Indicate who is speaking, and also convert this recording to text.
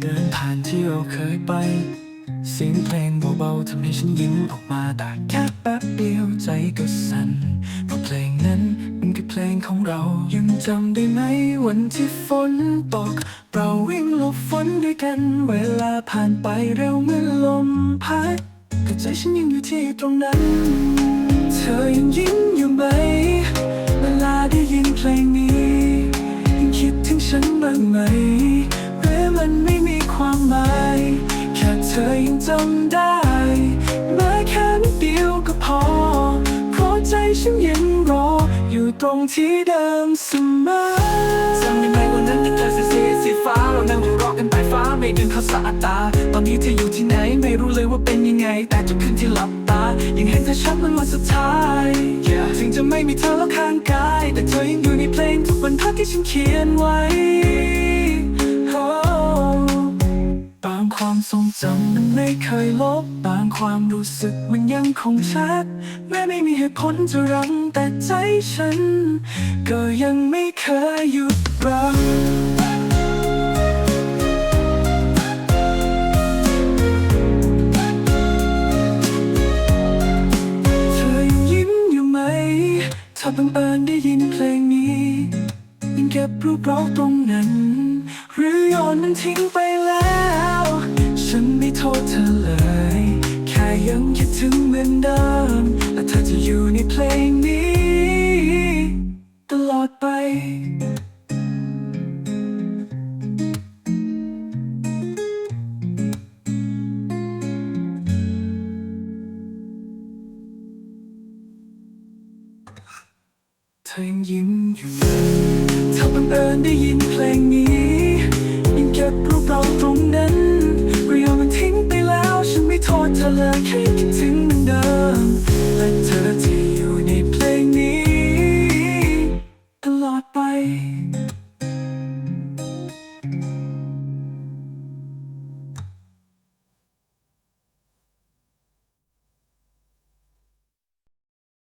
Speaker 1: เราเคยไป เสียงเพลงเบาๆทำให้ฉันยิ้มออกมาแต่แค่แป๊บเดียวใจก็สั่นเพราะเพลงนั้นมันคือเพลงของเรา ยังจำได้ไหมวันที่ฝนตก เราวิ่งหลบฝนด้วยกัน เวลาผ่านไปเร็วเหมือนลมพัดแต่ใจฉันยังอยู่ที่ตรงนั้น เธอยังยิ้มอยู่ไหม เวลาได้ยินเพลงนี้ ยังคิดถึงฉันบ้างไหมหรือมันไม่ อยังจำได้ แม้แค่นิดเดียวก็พอ เพราะใจฉันยังรอ อยู่ตรงที่เดิมเสมอจำได้ไหมวันนั้นที่เธอเสียสีฟ้าเรานั่งหัวเราะกันใต้ฟ้าไม่ดึงเข้าสะอาดตา ตอนนี้เธออยู่ที่ไหนไม่รู้เลยว่าเป็นยังไง แต่ทุกคืนที่หลับตา ยังเห็นเธอชัดเหมันวันสุดท้าย yeah. ถึงจะไม่มีเธอแล้วข้างกาย แต่เธอยังอยู่ในเพลงทุกบรรทัดที่ฉันเขียนไว้ ความทรงจำมันไม่เคยลบบางความรู้สึกมันยังคงชัด แม้ไม่มีเหตุผลจะรังแต่ใจฉัน ก็ยังไม่เคยหยุดรักเธอยังยิ้มอยู่ไหม ถ้าบังเอิญได้ยินเพลงนี้ยังเก็บรูปเราตรงนั้น หรือโยนมันทิ้งไปแล้ว ษเธอเลย แค่ยังคิดถึงเหมือนเดิม และเธอจะอยู่ในเพลงนี้ ตลอดไปเธอยังยิ้มอยู่ถ้าบังเอิญได้ยินเพลงนี้ I can't to